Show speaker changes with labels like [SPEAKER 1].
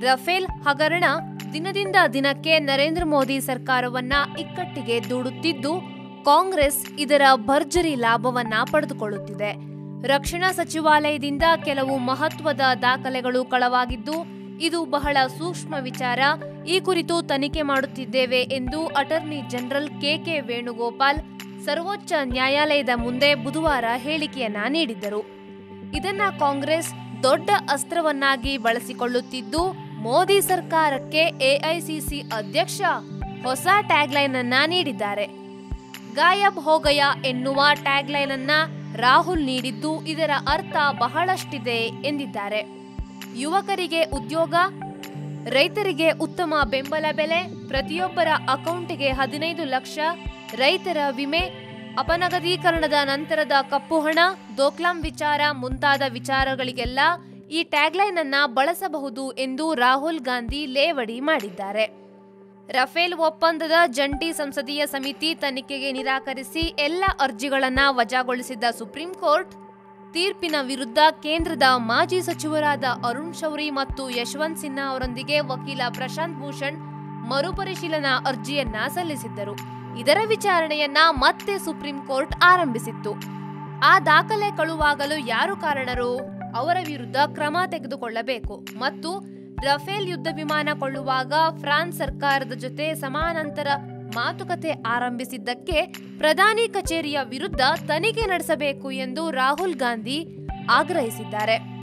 [SPEAKER 1] Rafale ಹಗರಣ ದಿನದಿಂದ ದಿನಕ್ಕೆ ನರೇಂದ್ರ ಮೋದಿ ಸರ್ಕಾರವನ್ನ ಇಕ್ಕಟ್ಟಿಗೆ ದೂಡುತ್ತಿದ್ದು, ಕಾಂಗ್ರೆಸ್ ಇದರ ಭರ್ಜರಿ ಲಾಭವನ್ನ ಪಡೆದುಕೊಳ್ಳುತ್ತಿದೆ. ರಕ್ಷಣಾ ಸಚಿವಾಲಯದಿಂದ ಕೆಲವು ಮಹತ್ವದ ದಾಖಲೆಗಳು ಕಳವಾಗಿದ್ದು, ಇದು ಬಹಳ ಸೂಕ್ಷ್ಮ ವಿಚಾರ. ಈ ಕುರಿತು ತನಿಖೆ ಮಾಡುತ್ತಿದ್ದೇವೆ ಎಂದು attorney general K K Venugopal ಸರ್ವೋಚ್ಚ ನ್ಯಾಯಾಲಯದ ಮುಂದೆ ಬುಧವಾರ ಹೇಳಿಕೆಯನ್ನ ನೀಡಿದ್ದರು. ಇದನ್ನ ಕಾಂಗ್ರೆಸ್ ದೊಡ್ಡ ಅಸ್ತ್ರವನ್ನಾಗಿ ಬಳಸಿಕೊಳ್ಳುತ್ತಿದ್ದು ಮೋದಿ ಸರ್ಕಾರಕ್ಕೆ ಎಐಸಿಸಿ ಅಧ್ಯಕ್ಷ ಹೊಸ ಟ್ಯಾಗ್ಲೈನ್ ಅನ್ನ ನೀಡಿದ್ದಾರೆ. ಗಾಯಬ್ ಹೋಗಯ ಎನ್ನುವ ಟ್ಯಾಗ್ಲೈನ್ ಅನ್ನ ರಾಹುಲ್ ನೀಡಿದ್ದು ಇದರ ಅರ್ಥ ಬಹಳಷ್ಟಿದೆ ಎಂದಿದ್ದಾರೆ. ಯುವಕರಿಗೆ ಉದ್ಯೋಗ, ರೈತರಿಗೆ ಉತ್ತಮ ಬೆಂಬಲ ಬೆಲೆ, ಪ್ರತಿಯೊಬ್ಬರ ಅಕೌಂಟ್ಗೆ ಹದಿನೈದು ಲಕ್ಷ ರೈತರ ವಿಮೆ, ಅಪನಗದೀಕರಣದ ನಂತರದ ಕಪ್ಪು ಹಣ, ದೋಕ್ಲಾಂ ವಿಚಾರ ಮುಂತಾದ ವಿಚಾರಗಳಿಗೆಲ್ಲ ಈ ಟ್ಯಾಗ್ಲೈನ್ ಅನ್ನ ಬಳಸಬಹುದು ಎಂದು ರಾಹುಲ್ ಗಾಂಧಿ ಲೇವಡಿ ಮಾಡಿದ್ದಾರೆ. ರಫೇಲ್ ಒಪ್ಪಂದದ ಜಂಟಿ ಸಂಸದೀಯ ಸಮಿತಿ ತನಿಖೆಗೆ ನಿರಾಕರಿಸಿ ಎಲ್ಲ ಅರ್ಜಿಗಳನ್ನ ವಜಾಗೊಳಿಸಿದ್ದ ಸುಪ್ರೀಂ ಕೋರ್ಟ್, ತೀರ್ಪಿನ ವಿರುದ್ಧ ಕೇಂದ್ರದ ಮಾಜಿ ಸಚಿವರಾದ ಅರುಣ್ ಶೌರಿ ಮತ್ತು ಯಶವಂತ್ ಸಿನ್ಹಾ ಅವರೊಂದಿಗೆ ವಕೀಲ ಪ್ರಶಾಂತ್ ಭೂಷಣ್ ಮರುಪರಿಶೀಲನಾ ಅರ್ಜಿಯನ್ನ ಸಲ್ಲಿಸಿದ್ದರು. ಇದರ ವಿಚಾರಣೆಯನ್ನ ಮತ್ತೆ ಸುಪ್ರೀಂ ಕೋರ್ಟ್ ಆರಂಭಿಸಿತ್ತು. ಆ ದಾಖಲೆ ಕಳುವಾಗಲು ಯಾರು ಕಾರಣರು? ಅವರ ವಿರುದ್ಧ ಕ್ರಮ ತೆಗೆದುಕೊಳ್ಳಬೇಕು ಮತ್ತು ರಫೇಲ್ ಯುದ್ಧ ವಿಮಾನ ಕೊಳ್ಳುವಾಗ ಫ್ರಾನ್ಸ್ ಸರ್ಕಾರದ ಜೊತೆ ಸಮಾನಾಂತರ ಮಾತುಕತೆ ಆರಂಭಿಸಿದ್ದಕ್ಕೆ ಪ್ರಧಾನಿ ಕಚೇರಿಯ ವಿರುದ್ಧ ತನಿಖೆ ನಡೆಸಬೇಕು ಎಂದು ರಾಹುಲ್ ಗಾಂಧಿ ಆಗ್ರಹಿಸಿದ್ದಾರೆ.